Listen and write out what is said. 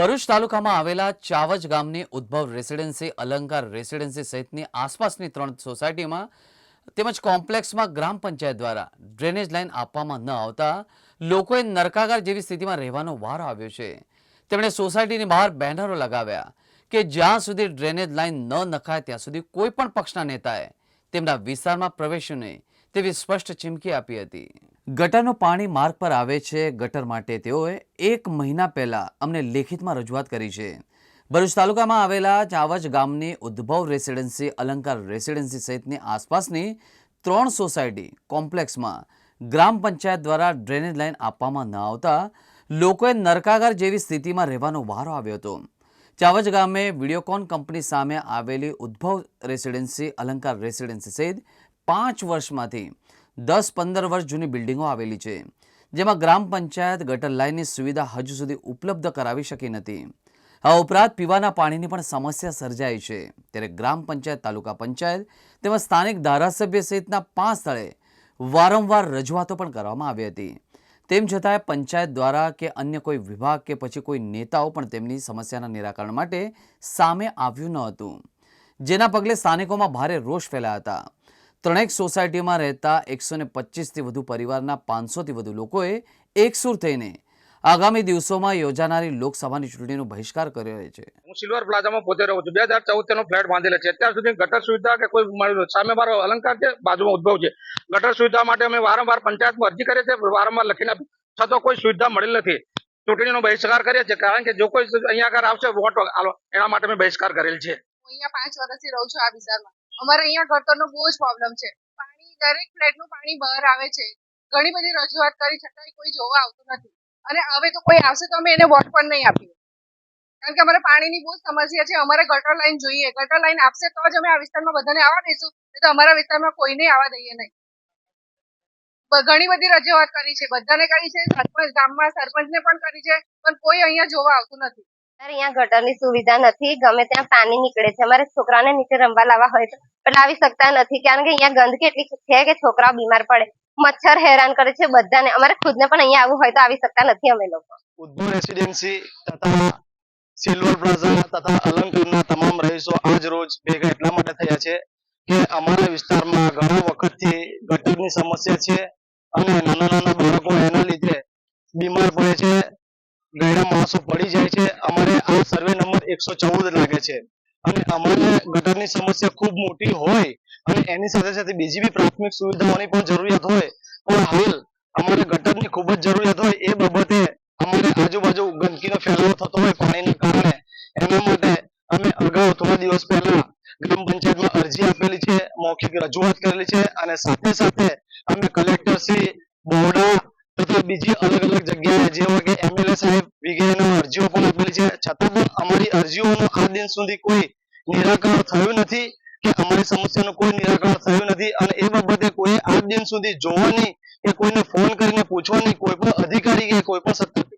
ભરૂચ તાલુકામાં આવેલા ચાવજ ગામની ઉદ્ભવ રેસિડેન્સી, અલંકાર રેસિડેન્સી સહિતની આસપાસની ત્રણ સોસાયટીમાં તેમજ કોમ્પ્લેક્સમાં ગ્રામ પંચાયત દ્વારા ડ્રેનેજ લાઇન આપવામાં ન આવતા લોકોએ નરકાગાર જેવી સ્થિતિમાં રહેવાનો વારો આવ્યો છે. તેમણે સોસાયટીની બહાર બેનરો લગાવ્યા કે જ્યાં સુધી ડ્રેનેજ લાઇન ન નખાય ત્યાં સુધી કોઈ પણ પક્ષના નેતાએ તેમના વિસ્તારમાં પ્રવેશ્યું નહીં તેવી સ્પષ્ટ ચીમકી આપી હતી. ગટરનું પાણી માર્ગ પર આવે છે. ગટર માટે તેઓએ એક મહિના પહેલા અમને લેખિતમાં રજૂઆત કરી છે. ભરૂચ તાલુકામાં આવેલા ચાવજ ગામની ઉદ્ભવ રેસિડેન્સી, અલંકાર રેસિડેન્સી સહિતની આસપાસની ત્રણ સોસાયટી કોમ્પ્લેક્સમાં ગ્રામ પંચાયત દ્વારા ડ્રેનેજ લાઇન આપવામાં ન આવતા લોકોએ નરકાગાર જેવી સ્થિતિમાં રહેવાનો વારો આવ્યો હતો. ચાવજ ગામે વિડીયોકોન કંપની સામે આવેલી ઉદ્ભવ રેસિડેન્સી, અલંકાર રેસિડેન્સી સહિત પાંચ વર્ષમાંથી દસ પંદર વર્ષ જૂની બિલ્ડિંગો આવેલી છે, જેમાં ગ્રામ પંચાયત ગટર લાઇનની સુવિધા હજુ સુધી ઉપલબ્ધ કરાવી શકી નથી. આ ઉપરાંત પીવાના પાણીની પણ સમસ્યા સર્જાઈ છે. ત્યારે ગ્રામ પંચાયત, તાલુકા પંચાયત તેમજ સ્થાનિક ધારાસભ્ય સહિતના પાંચ સ્થળે વારંવાર રજૂઆતો પણ કરવામાં આવી હતી. તેમ છતાંય પંચાયત દ્વારા કે અન્ય કોઈ વિભાગ કે પછી કોઈ નેતાઓ પણ તેમની સમસ્યાના નિરાકરણ માટે સામે આવ્યું ન હતું, જેના પગલે સ્થાનિકોમાં ભારે રોષ ફેલાયા હતા. ત્રણેક સોસાયટીમાં રહેતા એકસો ને પચીસથી વધુ પરિવારના પાંચસોથી વધુ લોકોએ એકસૂર થઈને આગામી દિવસોમાં યોજાનારી લોકસભાની ચૂંટણીનો બહિષ્કાર કર્યો છે. હું સિલ્વર પ્લાઝામાં પોતે રહું છું. બે હજાર ચૌદ નો ફ્લેટ બાંધેલો છે. અત્યાર સુધી ગટર સુવિધા કે કોઈ મળ્યું. સામે મારો અલંકાર છે બાજુમાં ઉદ્ભવ છે. ગટર સુવિધા માટે અમે વારંવાર પંચાયતમાં અરજી કરીએ છીએ. વારંવાર લખીને આપી. છતાં કોઈ સુવિધા મળેલ નથી. ચૂંટણીનો બહિષ્કાર કરીએ છીએ. કારણ કે જો કોઈ અહીંયા આગળ આવશે વોટ એના માટે અમે બહિષ્કાર કરેલ છે. હું અહીંયા પાંચ વર્ષથી રહું છું આ વિસ્તારમાં. અમારે અહીંયા ગટરનો બહુ જ પ્રોબ્લેમ છે. પાણી, દરેક ફ્લેટનું પાણી બહાર આવે છે. ઘણી બધી રજૂઆત કરી, છતાંય કોઈ જોવા આવતું નથી. અને હવે તો કોઈ આવશે તો અમે એને વોટ પણ નહીં આપીએ. કારણ કે અમારે પાણીની બહુ સમસ્યા છે. અમારે ગટર લાઈન જોઈએ. ગટર લાઈન આપશે તો જ અમે આ વિસ્તારમાં બધાને આવવા દઈશું. તો અમારા વિસ્તારમાં કોઈને આવવા દઈએ નહીં. ઘણી બધી રજૂઆત કરી છે. બધાને કરી છે. સરપંચ, ગામમાં સરપંચને પણ કરી છે. પણ કોઈ અહીંયા જોવા આવતું નથી. અહીંયા ગટરની સુવિધા નથી, ગમે ત્યાં પાણી નીકળે છે. અમારે છોકરાને નીચે રમવા લાવવા હોય તો લાવી શકતા નથી, કારણ કે અહીંયા ગંદકી એટલી છે કે છોકરાઓ બીમાર પડે. મચ્છર હેરાન કરે છે બધાને. અમારે ખુદને પણ અહીંયા આવવું હોય તો આવી શકતા નથી અમે લોકો. ઉદ્ભવ રેસિડેન્સી તથા સિલ્વર પ્લાઝા તથા અલંકારના તમામ રહીશો આજ રોજ ભેગા એટલા માટે થયા છે કે અમારા વિસ્તારમાં ઘણા વખતથી ગટરની સમસ્યા છે અને નાના નાના બાળકો એના લીધે બીમાર પડે છે. ગયડા માણસો પડી જાય છે. અમારે આ સર્વે નંબર એકસો ચૌદ લાગે છે. અને અમારે ગટરની સમસ્યા ખૂબ મોટી હોય અને એની સાથે સાથે બીજી બી પ્રાથમિક સુવિધાઓની પણ જરૂરિયાત હોય, પણ હાલ અમારે ગટરની ખૂબ જ જરૂરિયાત હોય એ બાબતે અમારે આજુબાજુ ગંદકીનો ફેલાવો થતો હોય પાણીને કારણે. એના માટે અમે અગાઉ થોડા દિવસ પહેલા ગ્રામ પંચાયતમાં અરજી આપેલી છે, મૌખિક રજૂઆત કરેલી છે અને સાથે સાથે અમે કલેક્ટર શ્રી બોર્ડા તથા બીજી અલગ અલગ જગ્યાએ જેવા કે એમએલએ સાહેબ વગેરેને અરજીઓ પણ આપેલી છે, છતાં પણ અમારી અરજીઓનો આ દિન સુધી કોઈ નિરાકરણ થયું નથી કે અમારી સમસ્યાનું કોઈ નિરાકરણ થયું નથી અને એ બાબતે કોઈ આજ દિન સુધી જોવાની કે કોઈને ફોન કરીને પૂછવાની કોઈ પણ અધિકારી કે કોઈ પણ સત્તા કે